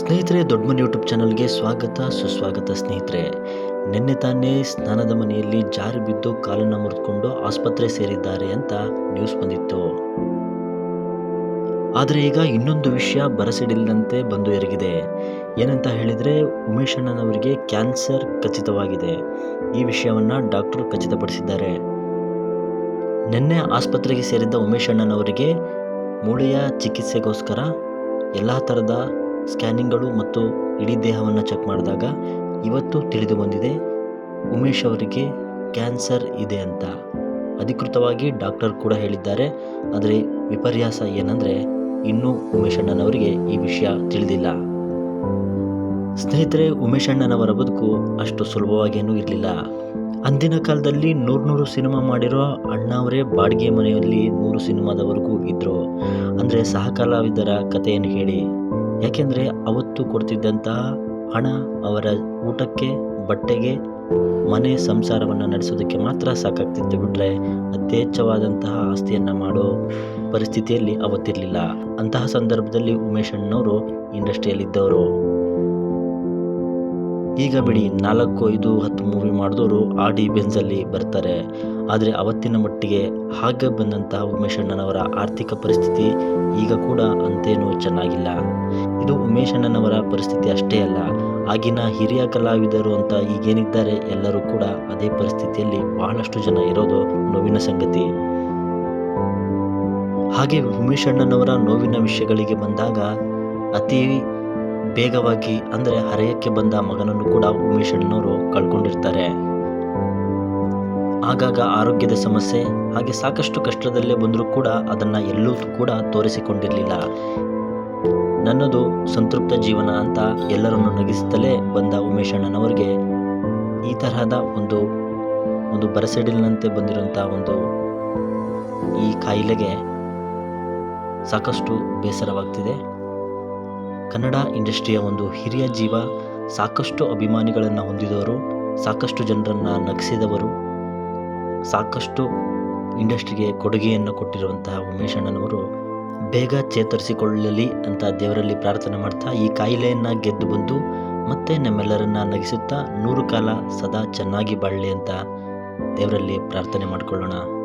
ಸ್ನೇಹಿತರೆ, ದೊಡ್ಡ ಮನೆ ಯೂಟ್ಯೂಬ್ ಚಾನಲ್ಗೆ ಸ್ವಾಗತ, ಸುಸ್ವಾಗತ ಸ್ನೇಹಿತರೆ. ನಿನ್ನೆ ತಾನೇ ಸ್ನಾನದ ಮನೆಯಲ್ಲಿ ಜಾರಿ ಬಿದ್ದು ಕಾಲನ್ನು ಮುರಿದುಕೊಂಡು ಆಸ್ಪತ್ರೆ ಸೇರಿದ್ದಾರೆ ಅಂತ ನ್ಯೂಸ್ ಬಂದಿತ್ತು. ಆದರೆ ಈಗ ಇನ್ನೊಂದು ವಿಷಯ ಬರಸಿಡಿಲ್ಲದಂತೆ ಬಂದು ಎರಗಿದೆ. ಏನಂತ ಹೇಳಿದರೆ, ಉಮೇಶ್ ಅಣ್ಣನವರಿಗೆ ಕ್ಯಾನ್ಸರ್ ಖಚಿತವಾಗಿದೆ. ಈ ವಿಷಯವನ್ನು ಡಾಕ್ಟರ್ ಖಚಿತಪಡಿಸಿದ್ದಾರೆ. ನಿನ್ನೆ ಆಸ್ಪತ್ರೆಗೆ ಸೇರಿದ್ದ ಉಮೇಶ್ ಅಣ್ಣನವರಿಗೆ ಮೂಳೆಯ ಚಿಕಿತ್ಸೆಗೋಸ್ಕರ ಎಲ್ಲ ಥರದ ಸ್ಕ್ಯಾನಿಂಗ್ಗಳು ಮತ್ತು ಇಡೀ ದೇಹವನ್ನು ಚೆಕ್ ಮಾಡಿದಾಗ ಇವತ್ತು ತಿಳಿದು ಬಂದಿದೆ, ಉಮೇಶ್ ಅವರಿಗೆ ಕ್ಯಾನ್ಸರ್ ಇದೆ ಅಂತ. ಅಧಿಕೃತವಾಗಿ ಡಾಕ್ಟರ್ ಕೂಡ ಹೇಳಿದ್ದಾರೆ, ಆದರೆ ವಿಪರ್ಯಾಸ ಏನಂದರೆ ಇನ್ನೂ ಉಮೇಶ್ ಅಣ್ಣನವರಿಗೆ ಈ ವಿಷಯ ತಿಳಿದಿಲ್ಲ. ಸ್ನೇಹಿತರೆ, ಉಮೇಶ್ ಅಣ್ಣನವರ ಬದುಕು ಅಷ್ಟು ಸುಲಭವಾಗೇನೂ ಇರಲಿಲ್ಲ. ಅಂದಿನ ಕಾಲದಲ್ಲಿ ನೂರು ನೂರು ಸಿನಿಮಾ ಮಾಡಿರೋ ಅಣ್ಣವರೇ ಬಾಡಿಗೆ ಮನೆಯಲ್ಲಿ ನೂರು ಸಿನಿಮಾದವರೆಗೂ ಇದ್ದರು ಅಂದರೆ ಸಹಕಲಾವಿದರ ಕಥೆಯನ್ನು ಹೇಳಿ ಯಾಕೆಂದರೆ ಅವತ್ತು ಕೊಡ್ತಿದ್ದಂತಹ ಹಣ ಅವರ ಊಟಕ್ಕೆ, ಬಟ್ಟೆಗೆ, ಮನೆ ಸಂಸಾರವನ್ನು ನಡೆಸೋದಕ್ಕೆ ಮಾತ್ರ ಸಾಕಾಗ್ತಿತ್ತು ಬಿಟ್ಟರೆ ಯಥೇಚ್ಛವಾದಂತಹ ಆಸ್ತಿಯನ್ನು ಮಾಡೋ ಪರಿಸ್ಥಿತಿಯಲ್ಲಿ ಅವತ್ತಿರಲಿಲ್ಲ. ಅಂತಹ ಸಂದರ್ಭದಲ್ಲಿ ಉಮೇಶ್ ಅಣ್ಣವರು ಇಂಡಸ್ಟ್ರಿಯಲ್ಲಿದ್ದವರು. ಈಗ ಬಿಡಿ ನಾಲ್ಕು, ಐದು, ಹತ್ತು ಮೂವಿ ಮಾಡಿದವರು ಆಡಿ ಬೆಂಜಲ್ಲಿ ಬರ್ತಾರೆ. ಆದರೆ ಅವತ್ತಿನ ಮಟ್ಟಿಗೆ ಹಾಗೆ ಬಂದಂತಹ ಉಮೇಶ್ ಅಣ್ಣನವರ ಆರ್ಥಿಕ ಪರಿಸ್ಥಿತಿ ಈಗ ಕೂಡ ಅಂತೇನೂ ಚೆನ್ನಾಗಿಲ್ಲ. ಇದು ಉಮೇಶ್ ಅಣ್ಣನವರ ಪರಿಸ್ಥಿತಿ ಅಷ್ಟೇ ಅಲ್ಲ, ಆಗಿನ ಹಿರಿಯ ಕಲಾವಿದರು ಅಂತ ಈಗೇನಿದ್ದಾರೆ ಎಲ್ಲರೂ ಕೂಡ ಅದೇ ಪರಿಸ್ಥಿತಿಯಲ್ಲಿ ಬಹಳಷ್ಟು ಜನ ಇರೋದು ನೋವಿನ ಸಂಗತಿ. ಹಾಗೆ ಉಮೇಶ್ ಅಣ್ಣನವರ ನೋವಿನ ವಿಷಯಗಳಿಗೆ ಬಂದಾಗ ಅತಿ ಬೇಗವಾಗಿ, ಅಂದರೆ ಹರೆಯಕ್ಕೆ ಬಂದ ಮಗನನ್ನು ಕೂಡ ಉಮೇಶ್ ಅಣ್ಣವರು ಕಳ್ಕೊಂಡಿರ್ತಾರೆ. ಆಗಾಗ ಆರೋಗ್ಯದ ಸಮಸ್ಯೆ, ಹಾಗೆ ಸಾಕಷ್ಟು ಕಷ್ಟದಲ್ಲೇ ಬಂದರೂ ಕೂಡ ಅದನ್ನು ಎಲ್ಲೂ ಕೂಡ ತೋರಿಸಿಕೊಂಡಿರಲಿಲ್ಲ. ನನ್ನದು ಸಂತೃಪ್ತ ಜೀವನ ಅಂತ ಎಲ್ಲರನ್ನು ನಗಿಸುತ್ತಲೇ ಬಂದ ಉಮೇಶ್ ಅಣ್ಣನವರಿಗೆ ಈ ತರಹದ ಒಂದು ಒಂದು ಬರಸಿಡಿಲಿನಂತೆ ಬಂದಿರುವಂಥ ಒಂದು ಈ ಕಾಯಿಲೆಗೆ ಸಾಕಷ್ಟು ಬೇಸರವಾಗ್ತಿದೆ. ಕನ್ನಡ ಇಂಡಸ್ಟ್ರಿಯ ಒಂದು ಹಿರಿಯ ಜೀವ, ಸಾಕಷ್ಟು ಅಭಿಮಾನಿಗಳನ್ನು ಹೊಂದಿದವರು, ಸಾಕಷ್ಟು ಜನರನ್ನು ನಗಿಸಿದವರು, ಸಾಕಷ್ಟು ಇಂಡಸ್ಟ್ರಿಗೆ ಕೊಡುಗೆಯನ್ನು ಕೊಟ್ಟಿರುವಂತಹ ಉಮೇಶ್ ಅಣ್ಣನವರು ಬೇಗ ಚೇತರಿಸಿಕೊಳ್ಳಲಿ ಅಂತ ದೇವರಲ್ಲಿ ಪ್ರಾರ್ಥನೆ ಮಾಡ್ತಾ ಈ ಕಾಯಿಲೆಯನ್ನು ಗೆದ್ದು ಬಂದು ಮತ್ತೆ ನಮ್ಮೆಲ್ಲರನ್ನ ನಗಿಸುತ್ತಾ ನೂರು ಕಾಲ ಸದಾ ಚೆನ್ನಾಗಿ ಬಾಳಲಿ ಅಂತ ದೇವರಲ್ಲಿ ಪ್ರಾರ್ಥನೆ ಮಾಡಿಕೊಳ್ಳೋಣ.